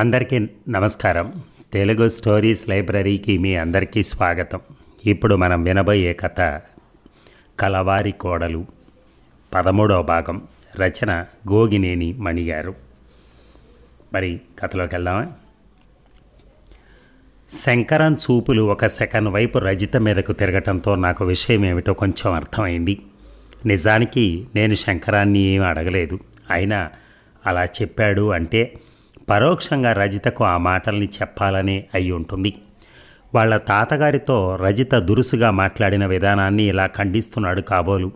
అందరికీ నమస్కారం. తెలుగు స్టోరీస్ లైబ్రరీకి మీ అందరికీ స్వాగతం. ఇప్పుడు మనం వినబోయే కథ కలవారి కోడలు పదమూడవ భాగం రచన గోగినేని మణిగారు. మరి కథలోకి వెళ్దామా? శంకరన్ చూపులు ఒక సెకండ్ వైపు రజిత మీదకు తిరగటంతో నాకు విషయం ఏమిటో కొంచెం అర్థమైంది. నిజానికి నేను శంకరాన్ని ఏమీ అడగలేదు. అయినా అలా చెప్పాడు అంటే పరోక్షంగా రజితకు ఆ మాటల్ని చెప్పాలనే అయి ఉంటుంది. వాళ్ళ తాతగారితో రజిత దురుసుగా మాట్లాడిన విధానాన్ని ఇలా ఖండిస్తున్నాడు కాబోలు.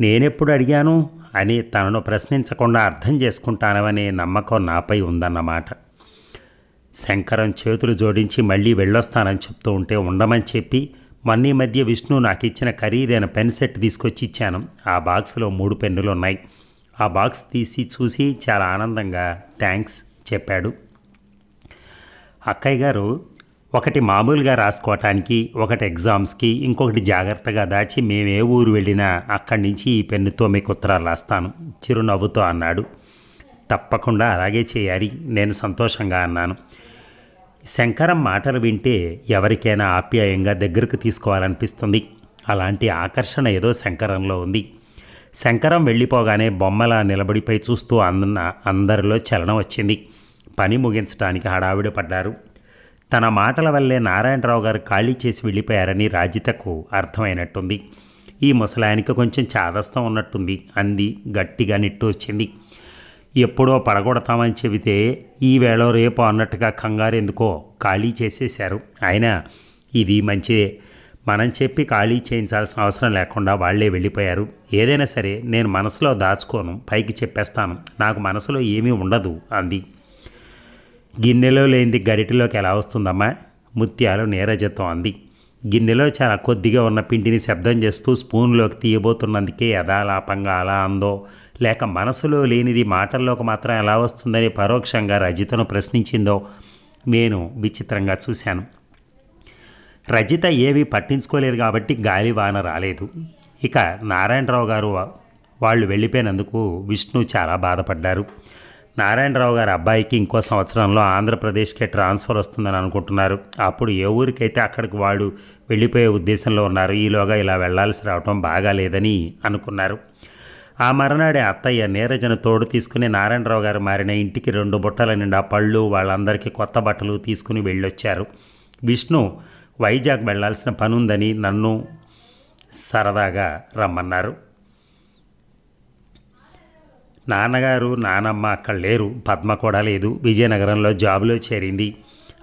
నేనెప్పుడు అడిగాను? అని తనను ప్రశ్నించకుండా అర్థం చేసుకుంటానవనే నమ్మకం నాపై ఉందన్నమాట. శంకరం చేతులు జోడించి మళ్ళీ వెళ్ళొస్తానని చెప్తూ ఉంటే ఉండమని చెప్పి మొన్న మధ్య విష్ణు నాకు ఇచ్చిన ఖరీదైన పెన్ సెట్ తీసుకొచ్చి ఇచ్చాను ఆ బాక్స్లో మూడు పెన్నులు ఉన్నాయి ఆ బాక్స్ తీసి చూసి చాలా ఆనందంగా థ్యాంక్స్ చెప్పాడు. అక్కయ్య గారు ఒకటి మామూలుగా రాసుకోవటానికి ఒకటి ఎగ్జామ్స్కి ఇంకొకటి జాగ్రత్తగా దాచి మేము ఏ ఊరు వెళ్ళినా అక్కడి నుంచి ఈ పెన్నుతో మీకు ఉత్తరాలు రాస్తాను. చిరునవ్వుతో అన్నాడు. తప్పకుండా అలాగే చేయాలి. నేను సంతోషంగా అన్నాను. శంకరం మాటలు వింటే ఎవరికైనా ఆప్యాయంగా దగ్గరకు తీసుకోవాలనిపిస్తుంది. అలాంటి ఆకర్షణ ఏదో శంకరంలో ఉంది. శంకరం వెళ్ళిపోగానే బొమ్మల నిలబడిపై చూస్తూ అన్న అందరిలో చలనం వచ్చింది. పని ముగించడానికి హడావిడి పడ్డారు. తన మాటల వల్లే నారాయణరావు గారు ఖాళీ చేసి వెళ్ళిపోయారని రాజితకు అర్థమైనట్టుంది. ఈ ముసలాయనికి కొంచెం చాదస్తం ఉన్నట్టుంది అంది గట్టిగా నిట్టూర్చింది. వచ్చింది ఎప్పుడో పడగొడతామని చెబితే ఈ వేళ రేపు అన్నట్టుగా కంగారు ఎందుకో ఖాళీ చేసేశారు. అయినా ఇది మంచిదే. మనం చెప్పి ఖాళీ చేయించాల్సిన అవసరం లేకుండా వాళ్ళే వెళ్ళిపోయారు. ఏదైనా సరే నేను మనసులో దాచుకోను పైకి చెప్పేస్తాను. నాకు మనసులో ఏమీ ఉండదు అంది. గిన్నెలో లేనిది గరిటెలోకి ఎలా వస్తుందమ్మా? ముత్యాలు నీరజతో అంది. గిన్నెలో చాలా కొద్దిగా ఉన్న పిండిని శబ్దం చేస్తూ స్పూన్లోకి తీయబోతున్నందుకే యథాలాపంగా అలా అందో. లేక మనసులో లేనిది మాటల్లోకి మాత్రం ఎలా వస్తుందని పరోక్షంగా రజితను ప్రశ్నించిందో నేను విచిత్రంగా చూశాను. రజిత ఏవి పట్టించుకోలేదు కాబట్టి గాలి వాన రాలేదు. ఇక నారాయణరావు గారు వాళ్ళు వెళ్ళిపోయినందుకు విష్ణు చాలా బాధపడ్డారు. నారాయణరావు గారి అబ్బాయికి ఇంకో సంవత్సరంలో ఆంధ్రప్రదేశ్కే ట్రాన్స్ఫర్ వస్తుందని అనుకుంటున్నారు. అప్పుడు ఏ ఊరికైతే అక్కడికి వాడు వెళ్ళిపోయే ఉద్దేశంలో ఉన్నారు ఈలోగా ఇలా వెళ్ళాల్సి రావటం బాగాలేదని అనుకున్నారు. ఆ మరునాడే అత్తయ్య నీరజను తోడు తీసుకుని నారాయణరావు గారు మారిన ఇంటికి రెండు బుట్టల నిండా పళ్ళు వాళ్ళందరికీ కొత్త బట్టలు తీసుకుని వెళ్ళొచ్చారు. విష్ణు వైజాగ్ వెళ్ళాల్సిన పని ఉందని నన్ను సరదాగా రమ్మన్నారు. నాన్నగారు నానమ్మ అక్కడ లేరు. పద్మ కూడా లేదు. విజయనగరంలో జాబులో చేరింది.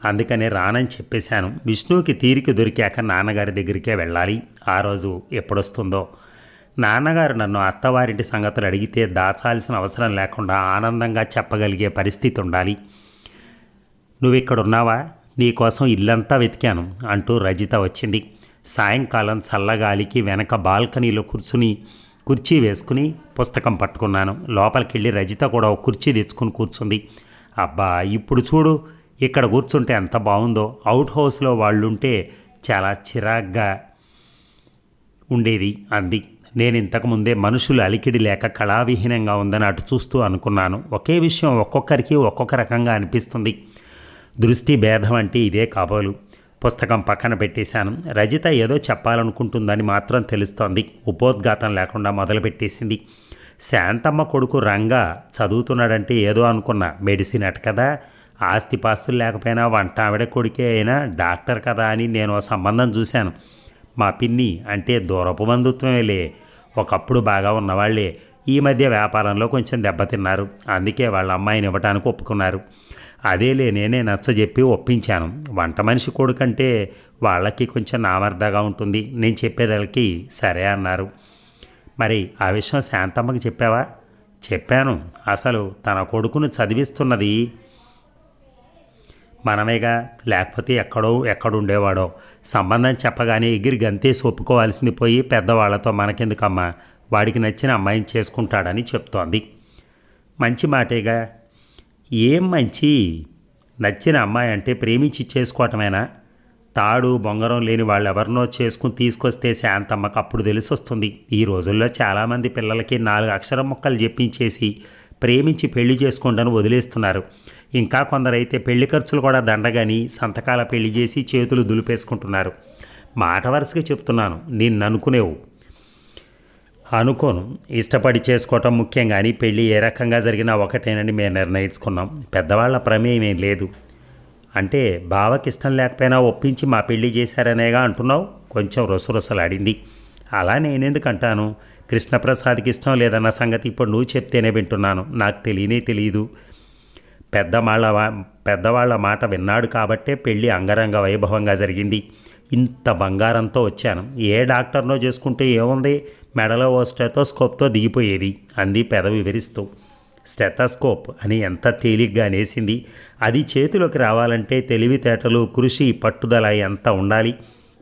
అందుకనే రానని చెప్పేశాను. విష్ణువుకి తీరిక దొరికాక నాన్నగారి దగ్గరికే వెళ్ళాలి. ఆ రోజు ఎప్పుడొస్తుందో? నాన్నగారు నన్ను అత్తవారింటి సంగతులు అడిగితే దాచాల్సిన అవసరం లేకుండా ఆనందంగా చెప్పగలిగే పరిస్థితి ఉండాలి. నువ్వు ఇక్కడ ఉన్నావా నీకోసం ఇల్లంతా వెతికాను అంటూ రజిత వచ్చింది. సాయంకాలం చల్లగాలికి వెనక బాల్కనీలో కూర్చుని కుర్చీ వేసుకుని పుస్తకం పట్టుకున్నాను. లోపలికి వెళ్ళి రజిత కూడా ఒక కుర్చీ తెచ్చుకుని కూర్చుంది. అబ్బా ఇప్పుడు చూడు ఇక్కడ కూర్చుంటే ఎంత బాగుందో. అవుట్ హౌస్లో వాళ్ళుంటే చాలా చిరాగ్గా ఉండేది అంది. నేను ఇంతకుముందే మనుషులు అలికిడి లేక కళావిహీనంగా ఉందని అటు చూస్తూ అనుకున్నాను. ఒకే విషయం ఒక్కొక్కరికి ఒక్కొక్క రకంగా అనిపిస్తుంది. దృష్టి భేదం అంటే ఇదే కాబోలు. పుస్తకం పక్కన పెట్టేశాను. రజిత ఏదో చెప్పాలనుకుంటుందని మాత్రం తెలుస్తోంది. ఉపోద్ఘాతం లేకుండా మొదలుపెట్టేసింది శాంతమ్మ కొడుకు రంగా చదువుతున్నాడంటే ఏదో అనుకున్న. మెడిసిన్ అట కదా. ఆస్తిపాస్తులు లేకపోయినా వంట ఆవిడ కొడుకే అయినా డాక్టర్ కదా అని నేను సంబంధం చూశాను. మా పిన్ని అంటే దూరపు బంధుత్వమేలే. ఒకప్పుడు బాగా ఉన్నవాళ్ళే. ఈ మధ్య వ్యాపారంలో కొంచెం దెబ్బతిన్నారు. అందుకే వాళ్ళ అమ్మాయిని ఇవ్వటానికి ఒప్పుకున్నారు. అదేలే నేనే నచ్చజెప్పి ఒప్పించాను. వంట మనిషి కొడుకంటే వాళ్ళకి కొంచెం నామర్దగా ఉంటుంది. నేను చెప్పేదానికి సరే అన్నారు. మరి ఆ విషయం శాంతమ్మకి చెప్పావా? చెప్పాను. అసలు తన కొడుకును చదివిస్తున్నది మనమేగా? లేకపోతే ఎక్కడో ఎక్కడుండేవాడో? సంబంధం చెప్పగానే ఎగిరి గంతేసి ఒప్పుకోవాల్సింది పోయి పెద్దవాళ్ళతో మనకెందుకమ్మా? వాడికి నచ్చిన అమ్మాయిని చేసుకుంటాడని చెప్తోంది. మంచి మాటేగా? ఏం మంచి? నచ్చిన అమ్మాయి అంటే ప్రేమించి చేసుకోవటమేనా? తాడు బొంగరం లేని వాళ్ళు ఎవరినో చేసుకుని తీసుకొస్తే శాంతమ్మకు అప్పుడు తెలిసి వస్తుంది ఈ రోజుల్లో చాలామంది పిల్లలకి నాలుగు అక్షరం ముక్కలు చెప్పించేసి ప్రేమించి పెళ్ళి చేసుకుంటాను వదిలేస్తున్నారు. ఇంకా కొందరైతే పెళ్ళి ఖర్చులు కూడా దండగాని సంతకాల పెళ్ళి చేసి చేతులు దులిపేసుకుంటున్నారు. మాట వరుసగా చెప్తున్నాను నిన్ను అనుకునేవు అనుకోను. ఇష్టపడి చేసుకోవటం ముఖ్యం కానీ పెళ్ళి ఏ రకంగా జరిగినా ఒకటేనని మేము నిర్ణయించుకున్నాం. పెద్దవాళ్ళ ప్రమేయం ఏం లేదు. అంటే బావకి ఇష్టం లేకపోయినా ఒప్పించి మా పెళ్ళి చేశారనేగా అంటున్నావు? కొంచెం రొసరొసలాడింది. అలా నేనెందుకు అంటాను కృష్ణప్రసాద్కి ఇష్టం లేదన్న సంగతి ఇప్పుడు నువ్వు చెప్తేనే వింటున్నాను. నాకు తెలియనే తెలియదు పెద్దవాళ్ళ పెద్దవాళ్ళ మాట విన్నాడు కాబట్టే పెళ్ళి అంగరంగ వైభవంగా జరిగింది. ఇంత బంగారంతో వచ్చాను. ఏ డాక్టర్నో చేసుకుంటే ఏముంది? మెడలో ఓ స్టెథోస్కోప్తో దిగిపోయేది అంది పెదవి వివరిస్తూ స్టెథోస్కోప్ అని ఎంత తేలిగ్గా అనేసింది అది చేతిలోకి రావాలంటే తెలివితేటలు కృషి పట్టుదల ఎంత ఉండాలి?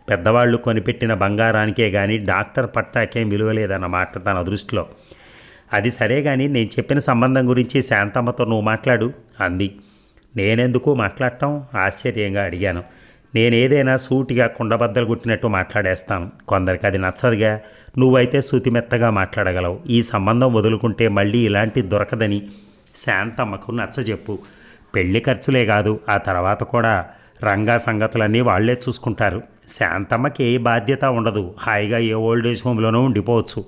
పెద్దవాళ్ళు కొనిపెట్టిన బంగారానికే కానీ డాక్టర్ పట్టాకేం విలువలేదన్నమాట తన దృష్టిలో. అది సరే కానీ నేను చెప్పిన సంబంధం గురించి శాంతమ్మతో నువ్వు మాట్లాడు అంది. నేనెందుకు మాట్లాడటం? ఆశ్చర్యంగా అడిగాను. నేనేదైనా సూటిగా కుండబద్దలు కొట్టినట్టు మాట్లాడేస్తాను. కొందరికి అది నచ్చదుగా. నువ్వైతే శృతిమెత్తగా మాట్లాడగలవు. ఈ సంబంధం వదులుకుంటే మళ్ళీ ఇలాంటి దొరకదని శాంతమ్మకు నచ్చజెప్పు. పెళ్ళి ఖర్చులే కాదు ఆ తర్వాత కూడా రంగా సంగతులన్నీ వాళ్ళే చూసుకుంటారు. శాంతమ్మకి ఏ బాధ్యత ఉండదు. హాయిగా ఏ ఓల్డ్ ఏజ్ హోమ్లోనూ ఉండిపోవచ్చు.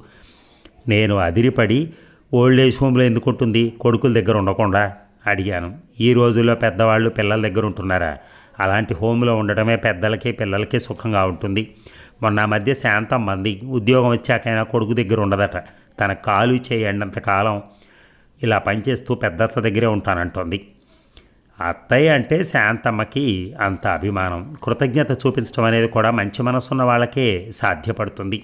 నేను అదిరిపడి ఓల్డ్ ఏజ్ హోమ్లో ఎందుకుంటుంది? కొడుకుల దగ్గర ఉండకుండా అడిగాను. ఈ రోజుల్లో పెద్దవాళ్ళు పిల్లల దగ్గర ఉంటున్నారా? అలాంటి హోమ్లో ఉండడమే పెద్దలకి పిల్లలకి సుఖంగా ఉంటుంది. మొన్న మధ్య శాంతం మంది ఉద్యోగం వచ్చాకైనా కొడుకు దగ్గర ఉండదట. తన కాలు చేయండంత కాలం ఇలా పనిచేస్తూ పెద్దత్త దగ్గరే ఉంటానంటుంది. అత్తయ్య అంటే శాంతమ్మకి అంత అభిమానం. కృతజ్ఞత చూపించడం అనేది కూడా మంచి మనసున్న వాళ్ళకే సాధ్యపడుతుంది.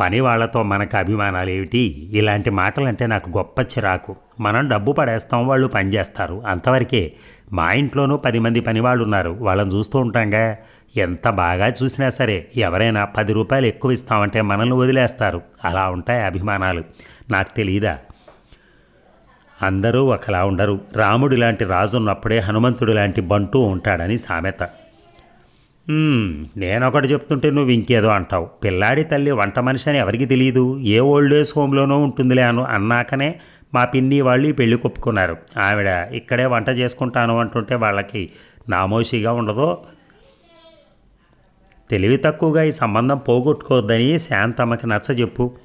పని వాళ్ళతో మనకు అభిమానాలు ఏమిటి ఇలాంటి మాటలంటే నాకు గొప్ప చిరాకు. మనం డబ్బు పడేస్తాం వాళ్ళు పనిచేస్తారు అంతవరకే మా ఇంట్లోనూ పది మంది పనివాళ్ళు ఉన్నారు వాళ్ళని చూస్తూ ఉంటాంగా. ఎంత బాగా చూసినా సరే ఎవరైనా పది రూపాయలు ఎక్కువ ఇస్తామంటే మనల్ని వదిలేస్తారు. అలా ఉంటాయి అభిమానాలు. నాకు తెలియదా అందరూ ఒకలా ఉండరు. రాముడు లాంటి రాజు ఉన్నప్పుడే హనుమంతుడు లాంటి బంటూ ఉంటాడని సామెత. నేనొకటి చెప్తుంటే నువ్వు ఇంకేదో అంటావు. పిల్లాడి తల్లి వంట మనిషి అని ఎవరికి తెలియదు ఏ ఓల్డ్ ఏజ్ హోమ్లోనూ ఉంటుందిలే అను అన్నాకనే మా పిన్ని వాళ్ళు పెళ్ళి కొప్పుకున్నారు. ఆవిడ ఇక్కడే వంట చేసుకుంటాను అంటుంటే వాళ్ళకి నామోషిగా ఉండదో. తెలివి తక్కువగా ఈ సంబంధం పోగొట్టుకోవద్దని శాంతమ్మకి నచ్చ చెప్పు.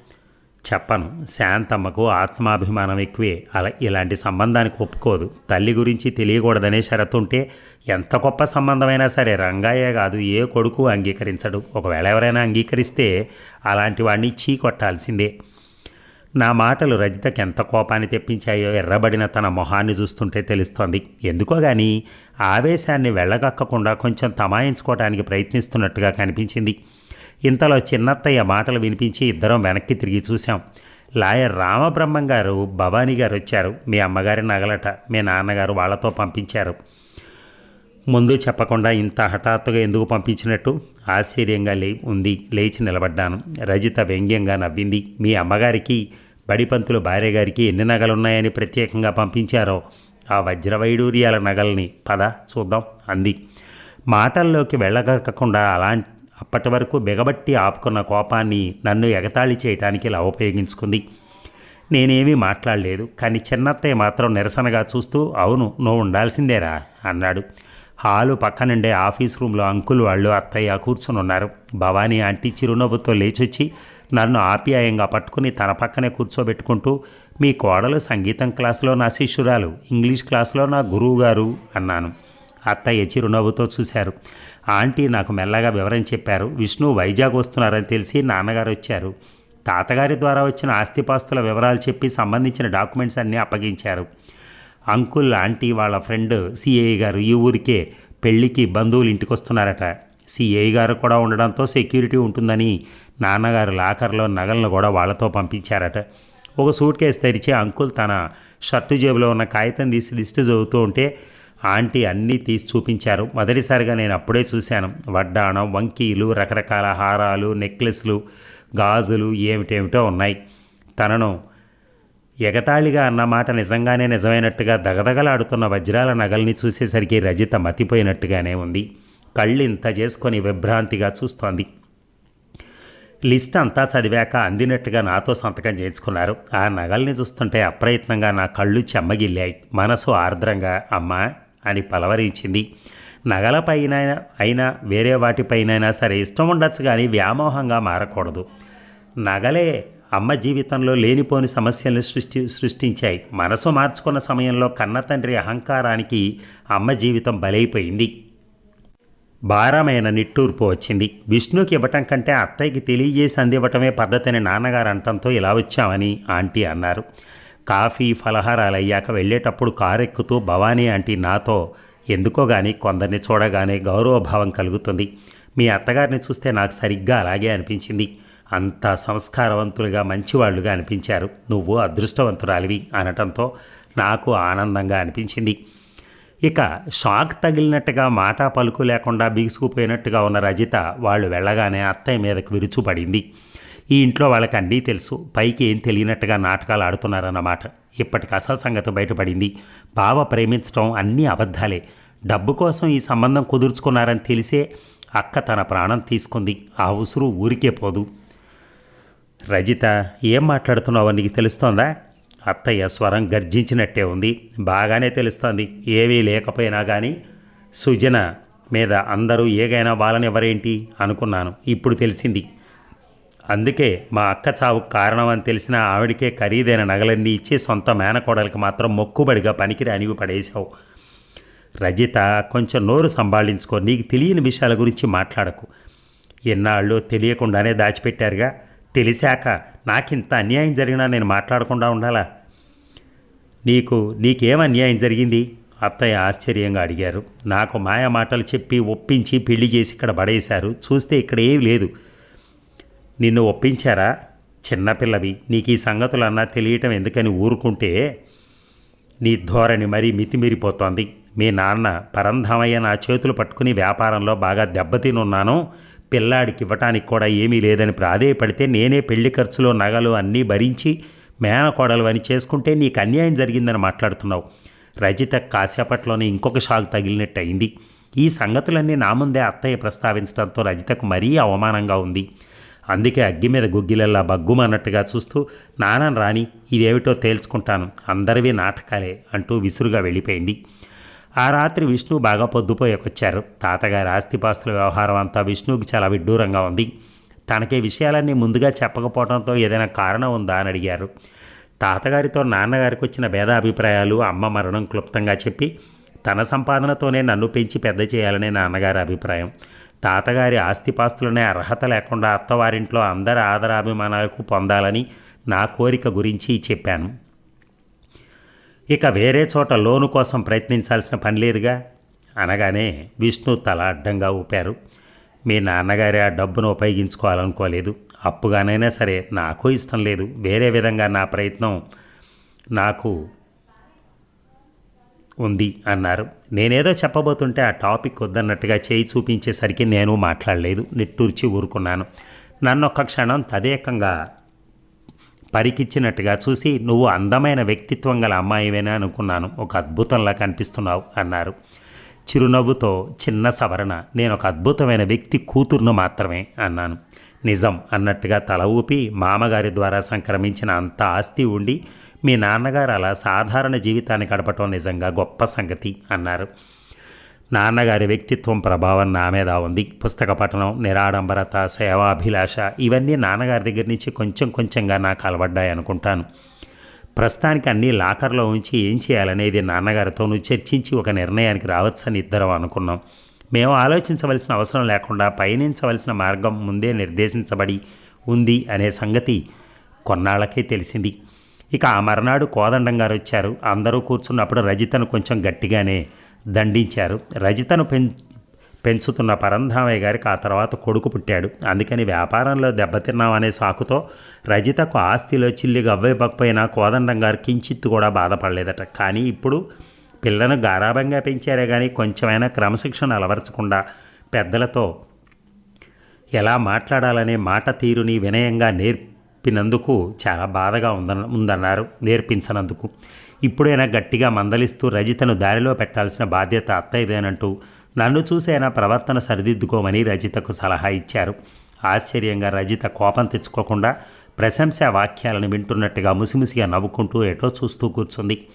చెప్పను. శాంతమ్మకు ఆత్మాభిమానం ఎక్కువే. అలా ఇలాంటి సంబంధానికి ఒప్పుకోదు. తల్లి గురించి తెలియకూడదనే షరతు ఉంటే ఎంత గొప్ప సంబంధమైనా సరే రంగాయే కాదు ఏ కొడుకు అంగీకరించడు. ఒకవేళ ఎవరైనా అంగీకరిస్తే అలాంటి వాడిని చీ కొట్టాల్సిందే నా మాటలు రజితకి ఎంత కోపాన్ని తెప్పించాయో ఎర్రబడిన తన మొహాన్ని చూస్తుంటే తెలుస్తోంది. ఎందుకో గాని ఆవేశాన్ని వెళ్ళగక్కకుండా కొంచెం తమాయించుకోవడానికి ప్రయత్నిస్తున్నట్టుగా కనిపించింది. ఇంతలో చిన్నత్తయ్య మాటలు వినిపించి ఇద్దరం వెనక్కి తిరిగి చూశాం. లాయర్ రామబ్రహ్మం గారు భవానీ గారు వచ్చారు. మీ అమ్మగారి నగలట మీ నాన్నగారు వాళ్ళతో పంపించారు. ముందు చెప్పకుండా ఇంత హఠాత్తుగా ఎందుకు పంపించినట్టు? ఆశ్చర్యంగా లే ఉంది. లేచి నిలబడ్డాను. రజిత వ్యంగ్యంగా నవ్వింది. మీ అమ్మగారికి బడిపంతులు భార్య గారికి ఎన్ని నగలున్నాయని ప్రత్యేకంగా పంపించారో ఆ వజ్రవైడూర్యాల నగల్ని. పద చూద్దాం అంది. మాటల్లోకి వెళ్ళగక్కకుండా అలా అప్పటి వరకు బిగబట్టి ఆపుకున్న కోపాన్ని నన్ను ఎగతాళి చేయటానికి ఇలా ఉపయోగించుకుంది. నేనేమీ మాట్లాడలేదు కానీ చిన్నత్తయ్య మాత్రం నిరసనగా చూస్తూ అవును నువ్వు ఉండాల్సిందేరా అన్నాడు. హాలు పక్కనుండే ఆఫీస్ రూమ్లో అంకుల్ వాళ్ళు అత్తయ్య కూర్చుని ఉన్నారు భవానీ ఆంటీ చిరునవ్వుతో లేచొచ్చి నన్ను ఆప్యాయంగా పట్టుకుని తన పక్కనే కూర్చోబెట్టుకుంటూ మీ కోడలు సంగీతం క్లాసులో నా శిష్యురాలు ఇంగ్లీష్ క్లాసులో నా గురువు గారు అన్నాను. అత్తయ్య చిరునవ్వుతో చూశారు. ఆంటీ నాకు మెల్లగా వివరం చెప్పారు. విష్ణు వైజాగ్ వస్తున్నారని తెలిసి నాన్నగారు వచ్చారు. తాతగారి ద్వారా వచ్చిన ఆస్తిపాస్తుల వివరాలు చెప్పి సంబంధించిన డాక్యుమెంట్స్ అన్నీ అప్పగించారు. అంకుల్ ఆంటీ వాళ్ళ ఫ్రెండ్ సిఐ గారు ఈ ఊరికే పెళ్ళికి బంధువులు ఇంటికి వస్తున్నారట. సిఐ గారు కూడా ఉండడంతో సెక్యూరిటీ ఉంటుందని నాన్నగారు లాకర్లో నగలను కూడా వాళ్ళతో పంపించారట. ఒక సూట్ కేసు తెరిచి అంకుల్ తన షర్టు జేబులో ఉన్న కాగితం తీసి లిస్టు చదువుతూ ఉంటే ఆంటీ అన్నీ తీసి చూపించారు. మొదటిసారిగా నేను అప్పుడే చూశాను. వడ్డాణం వంకీలు రకరకాల హారాలు నెక్లెస్లు గాజులు ఏమిటేమిటో ఉన్నాయి. తనను ఎగతాళిగా అన్న మాట నిజంగానే నిజమైనట్టుగా దగదగలాడుతున్న వజ్రాల నగల్ని చూసేసరికి రజిత మతిపోయినట్టుగానే ఉంది. కళ్ళు ఇంత చేసుకొని విభ్రాంతిగా చూస్తోంది. లిస్ట్ అంతా చదివాక అందినట్టుగా నాతో సంతకం చేయించుకున్నారు. ఆ నగల్ని చూస్తుంటే అప్రయత్నంగా నా కళ్ళు చెమ్మగిల్లాయి. మనసు ఆర్ద్రంగా అమ్మా అని పలవరించింది. నగలపైన అయినా వేరే వాటిపైనైనా సరే ఇష్టం ఉండొచ్చు కానీ వ్యామోహంగా మారకూడదు. నగలే అమ్మ జీవితంలో లేనిపోని సమస్యలను సృష్టి సృష్టించాయి. మనసు మార్చుకున్న సమయంలో కన్న తండ్రి అహంకారానికి అమ్మ జీవితం బలైపోయింది. భారమైన నిట్టూర్పు వచ్చింది. విష్ణుకి ఇవ్వటం కంటే అత్తయ్యకి తెలియజేసి అందివ్వటమే పద్ధతిని నాన్నగారు అంటంతో ఇలా వచ్చామని ఆంటీ అన్నారు. కాఫీ ఫలహారాలు అయ్యాక వెళ్ళేటప్పుడు కారు ఎక్కుతూ భవానీ ఆంటీ నాతో ఎందుకో గాని కొందరిని చూడగానే గౌరవభావం కలుగుతుంది. మీ అత్తగారిని చూస్తే నాకు సరిగ్గా అలాగే అనిపించింది. అంత సంస్కారవంతులుగా మంచివాళ్ళుగా అనిపించారు. నువ్వు అదృష్టవంతురాలివి అనటంతో నాకు ఆనందంగా అనిపించింది. ఇక షాక్ తగిలినట్టుగా మాట పలుకు లేకుండా బిగుసుకుపోయినట్టుగా ఉన్న రజిత వాళ్ళు వెళ్ళగానే అత్తయ్య మీదకు విరుచుపడింది. ఈ ఇంట్లో వాళ్ళకి అన్నీ తెలుసు. పైకి ఏం తెలియనట్టుగా నాటకాలు ఆడుతున్నారన్నమాట. ఇప్పటికి అసలు సంగతి బయటపడింది. బావ ప్రేమించడం అన్నీ అబద్ధాలే. డబ్బు కోసం ఈ సంబంధం కుదుర్చుకున్నారని తెలిసే అక్క తన ప్రాణం తీసుకుంది. ఆ ఉసురు ఊరికే పోదు. రజిత ఏం మాట్లాడుతున్నావో నీకు తెలుస్తోందా? అత్తయ్య స్వరం గర్జించినట్టే ఉంది. బాగానే తెలుస్తోంది. ఏమీ లేకపోయినా కానీ సుజన మీద అందరూ ఏగైనా వాళ్ళనివ్వరేంటి అనుకున్నాను. ఇప్పుడు తెలిసింది. అందుకే మా అక్క చావు కారణం అని తెలిసిన ఆవిడకే ఖరీదైన నగలన్నీ ఇచ్చి సొంత మేనకోడలకి మాత్రం మొక్కుబడిగా పనికిరి అనివి పడేశావు. రజిత కొంచెం నోరు సంభాళించుకో. నీకు తెలియని విషయాల గురించి మాట్లాడకు. ఎన్నాళ్ళు తెలియకుండానే దాచిపెట్టారుగా. తెలిసాక నాకింత అన్యాయం జరిగినా నేను మాట్లాడకుండా ఉండాలా? నీకు నీకేం అన్యాయం జరిగింది? అత్తయ్య ఆశ్చర్యంగా అడిగారు. నాకు మాయ మాటలు చెప్పి ఒప్పించి పెళ్ళి చేసి ఇక్కడ పడేశారు. చూస్తే ఇక్కడ ఏమీ లేదు. నిన్ను ఒప్పించారా? చిన్నపిల్లవి నీకు ఈ సంగతులన్నా తెలియటం ఎందుకని ఊరుకుంటే నీ ధోరణి మరీ మితిమీరిపోతోంది. మీ నాన్న పరంధామయ్య నా చేతులు పట్టుకుని వ్యాపారంలో బాగా దెబ్బతినున్నాను. పిల్లాడికి ఇవ్వటానికి కూడా ఏమీ లేదని ప్రాధేయపడితే నేనే పెళ్ళి ఖర్చులో నగలు అన్నీ భరించి మేనకోడలు అని చేసుకుంటే నీకు అన్యాయం జరిగిందని మాట్లాడుతున్నావు. రజిత కాసేపట్లోనే ఇంకొక షాక్ తగిలినట్టు అయింది ఈ సంగతులన్నీ నా ముందే అత్తయ్య ప్రస్తావించడంతో రజితకు మరీ అవమానంగా ఉంది. అందుకే అగ్గి మీద గుగ్గిలల్లా బగ్గుమన్నట్టుగా చూస్తూ నానని రాని ఇదేమిటో తేల్చుకుంటాను. అందరివి నాటకాలే అంటూ విసురుగా వెళ్ళిపోయింది. ఆ రాత్రి విష్ణు బాగా పొద్దుపోయేకొచ్చారు. తాతగారి ఆస్తిపాస్తుల వ్యవహారం అంతా విష్ణుకి చాలా విడ్డూరంగా ఉంది. తనకి విషయాలన్నీ ముందుగా చెప్పకపోవడంతో ఏదైనా కారణం ఉందా అని అడిగారు. తాతగారితో నాన్నగారికి వచ్చిన భేదాభిప్రాయాలు అమ్మ మరణం క్లుప్తంగా చెప్పి తన సంపాదనతోనే నన్ను పెంచి పెద్ద చేయాలనే నాన్నగారి అభిప్రాయం. తాతగారి ఆస్తిపాస్తులనే అర్హత లేకుండా అత్తవారింట్లో అందరి ఆదరాభిమానాలకు పొందాలని నా కోరిక గురించి చెప్పాను. ఇక వేరే చోట లోను కోసం ప్రయత్నించాల్సిన పని లేదుగా? అనగానే విష్ణు తల అడ్డంగా ఊపారు. మీ నాన్నగారే ఆ డబ్బును ఉపయోగించుకోవాలనుకోలేదు. అప్పుగానైనా సరే నాకు ఇష్టం లేదు. వేరే విధంగా నా ప్రయత్నం నాకు ఉంది అన్నారు. నేనేదో చెప్పబోతుంటే ఆ టాపిక్ వద్దన్నట్టుగా చేయి చూపించేసరికి నేను మాట్లాడలేదు. నిట్టూర్చి ఊరుకున్నాను. నన్ను ఒక క్షణం తదేకంగా పరికిచ్చినట్టుగా చూసి నువ్వు అందమైన వ్యక్తిత్వం గల అమ్మాయివేనా? అనుకున్నాను. ఒక అద్భుతంలా కనిపిస్తున్నావు అన్నారు. చిరునవ్వుతో చిన్న సవరణ నేను ఒక అద్భుతమైన వ్యక్తి కూతురును మాత్రమే అన్నాను. నిజం అన్నట్టుగా తల ఊపి మామగారి ద్వారా సంక్రమించిన అంత ఆస్తి ఉండి మీ నాన్నగారు అలా సాధారణ జీవితాన్ని గడపటం నిజంగా గొప్ప సంగతి అన్నారు. నాన్నగారి వ్యక్తిత్వం ప్రభావం నా మీద ఉంది. పుస్తక పఠనం నిరాడంబరత సేవాభిలాష ఇవన్నీ నాన్నగారి దగ్గర నుంచి కొంచెం కొంచెంగా నాకు అలవడ్డాయి అనుకుంటాను. ప్రస్తుతానికి అన్నీ లాకర్లో ఉంచి ఏం చేయాలనేది నాన్నగారితోనూ చర్చించి ఒక నిర్ణయానికి రావచ్చని ఇద్దరం అనుకున్నాం. మేము ఆలోచించవలసిన అవసరం లేకుండా పయనించవలసిన మార్గం ముందే నిర్దేశించబడి ఉంది అనే సంగతి కొన్నాళ్ళకే తెలిసింది. ఇక ఆ మర్నాడు కోదండం గారు వచ్చారు. అందరూ కూర్చున్నప్పుడు రజితను కొంచెం గట్టిగానే దండించారు. రజితను పెం పెంచుతున్న పరంధామయ్య గారికి ఆ తర్వాత కొడుకు పుట్టాడు. అందుకని వ్యాపారంలో దెబ్బతిన్నామనే సాకుతో రజితకు ఆస్తిలో చిల్లి గవ్వైపోయినా కోదండం గారు కించిత్తు కూడా బాధపడలేదట. కానీ ఇప్పుడు పిల్లను గారాభంగా పెంచారే కానీ కొంచెమైనా క్రమశిక్షణ అలవరచకుండా పెద్దలతో ఎలా మాట్లాడాలనే మాట తీరుని వినయంగా నేర్పినందుకు చాలా బాధగా ఉందన్న ఉందన్నారు. నేర్పించనందుకు. ఇప్పుడైనా గట్టిగా మందలిస్తూ రజితను దారిలో పెట్టాల్సిన బాధ్యత అత్తయ్యదేనంటూ నన్ను చూసైనా ప్రవర్తన సరిదిద్దుకోమని రజితకు సలహా ఇచ్చారు. ఆశ్చర్యంగా రజిత కోపం తెచ్చుకోకుండా ప్రశంసా వాక్యాలను వింటున్నట్టుగా ముసిముసిగా నవ్వుకుంటూ ఎటో చూస్తూ కూర్చుంది.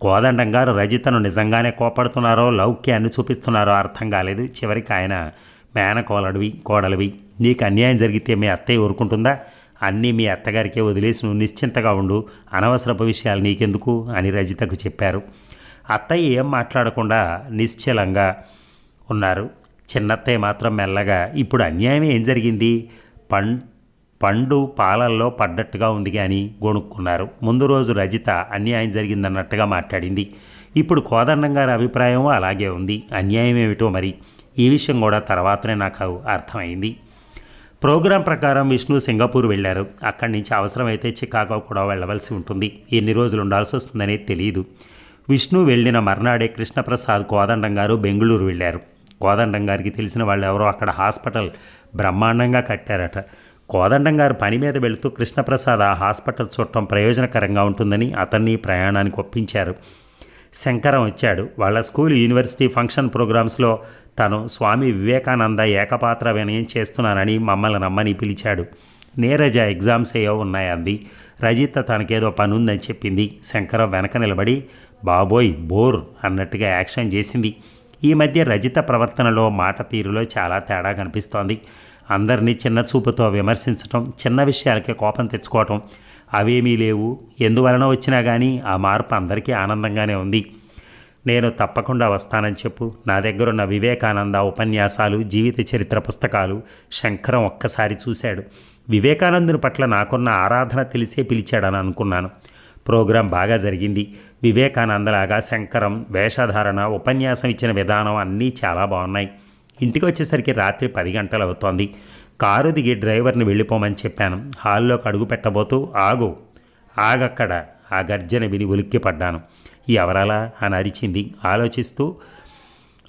కోదండం గారు రజితను నిజంగానే కోపడుతున్నారో లౌక్యాన్ని చూపిస్తున్నారో అర్థం కాలేదు. చివరికి ఆయన మేనకోలడివి కోడలివి నీకు అన్యాయం జరిగితే మీ అత్తయ్య ఊరుకుంటుందా? అన్నీ మీ అత్తగారికే వదిలేసి నువ్వు నిశ్చింతగా ఉండు. అనవసరపు విషయాలు నీకెందుకు? అని రజితకు చెప్పారు. అత్తయ్య ఏం మాట్లాడకుండా నిశ్చలంగా ఉన్నారు. చిన్నత్తయ్య మాత్రం మెల్లగా ఇప్పుడు అన్యాయం ఏం జరిగింది? పం పండు పాలల్లో పడ్డట్టుగా ఉంది కానీ గొణుక్కున్నారు. ముందు రోజు రజిత అన్యాయం జరిగిందన్నట్టుగా మాట్లాడింది. ఇప్పుడు కోదండం గారి అభిప్రాయం అలాగే ఉంది. అన్యాయం ఏమిటో మరి? ఈ విషయం కూడా తర్వాతనే నాకు అర్థమైంది. ప్రోగ్రాం ప్రకారం విష్ణు సింగపూర్ వెళ్ళారు. అక్కడి నుంచి అవసరమైతే చికాగో కూడా వెళ్ళవలసి ఉంటుంది. ఎన్ని రోజులు ఉండాల్సి వస్తుందనేది తెలియదు విష్ణు వెళ్ళిన మర్నాడే కృష్ణప్రసాద్ కోదండం గారు బెంగళూరు వెళ్ళారు. కోదండం గారికి తెలిసిన వాళ్ళు ఎవరో అక్కడ హాస్పిటల్ బ్రహ్మాండంగా కట్టారట. కోదండం గారు పని మీద వెళుతూ కృష్ణప్రసాద్ ఆ హాస్పిటల్ చూడటం ప్రయోజనకరంగా ఉంటుందని అతన్ని ప్రయాణానికి ఒప్పించారు. శంకరం వచ్చాడు. వాళ్ళ స్కూల్ యూనివర్సిటీ ఫంక్షన్ ప్రోగ్రామ్స్లో తను స్వామి వివేకానంద ఏకపాత్ర వినయం చేస్తున్నానని మమ్మల్ని నమ్మని పిలిచాడు. నీరజ ఎగ్జామ్స్ ఏవో ఉన్నాయంది రజిత తనకేదో పని ఉందని చెప్పింది. శంకరం వెనక నిలబడి బాబోయ్ బోర్ అన్నట్టుగా యాక్షన్ చేసింది. ఈ మధ్య రజిత ప్రవర్తనలో మాట తీరులో చాలా తేడా కనిపిస్తోంది. అందరినీ చిన్న చూపుతో విమర్శించటం చిన్న విషయాలకే కోపం తెచ్చుకోవటం అవేమీ లేవు. ఎందువలన వచ్చినా కానీ ఆ మార్పు అందరికీ ఆనందంగానే ఉంది. నేను తప్పకుండా వస్తానని చెప్పు. నా దగ్గరున్న వివేకానంద ఉపన్యాసాలు జీవిత చరిత్ర పుస్తకాలు శంకరం ఒక్కసారి చూశాడు. వివేకానందుని పట్ల నాకున్న ఆరాధన తెలిసే పిలిచాడని అనుకున్నాను. ప్రోగ్రాం బాగా జరిగింది. వివేకానందలాగా శంకరం వేషధారణ ఉపన్యాసం ఇచ్చిన విధానం అన్నీ చాలా బాగున్నాయి. ఇంటికి వచ్చేసరికి రాత్రి పది గంటలు అవుతోంది. కారు దిగి డ్రైవర్ని వెళ్ళిపోమని చెప్పాను. హాల్లోకి అడుగు పెట్టబోతూ ఆగు. ఆగక్కడ. ఆ గర్జన విని ఉలిక్కి పడ్డాను ఎవరాలా అని అరిచింది. ఆలోచిస్తూ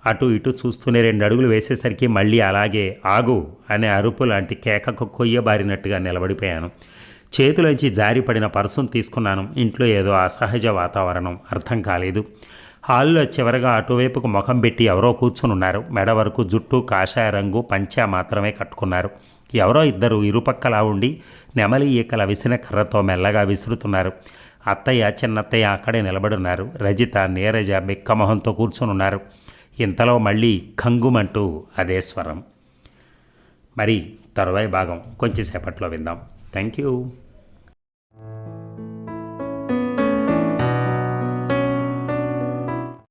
అటు ఇటు చూస్తూనే రెండు అడుగులు వేసేసరికి మళ్ళీ అలాగే ఆగు అనే అరుపు లాంటి కేకకు కొయ్యబారినట్టుగా నిలబడిపోయాను. చేతిలోంచి జారిపడిన పర్సును తీసుకున్నాను. ఇంట్లో ఏదో అసహజ వాతావరణం. అర్థం కాలేదు. హాల్లో చివరగా అటువైపుకు ముఖం పెట్టి ఎవరో కూర్చుని ఉన్నారు. మెడ వరకు జుట్టు కాషాయ రంగు పంచా మాత్రమే కట్టుకున్నారు. ఎవరో ఇద్దరు ఇరుపక్కలా ఉండి నెమలి ఈకల విసిన కర్రతో మెల్లగా విసురుతున్నారు. అత్తయ్య చిన్నత్తయ్య అక్కడే నిలబడున్నారు. రజిత నీరజ మిక్కమొహంతో కూర్చొనున్నారు. ఇంతలో మళ్ళీ ఖంగుమంటూ అదే స్వరం. మరి తరువాయి భాగం కొంచెంసేపట్లో విందాం. Thank you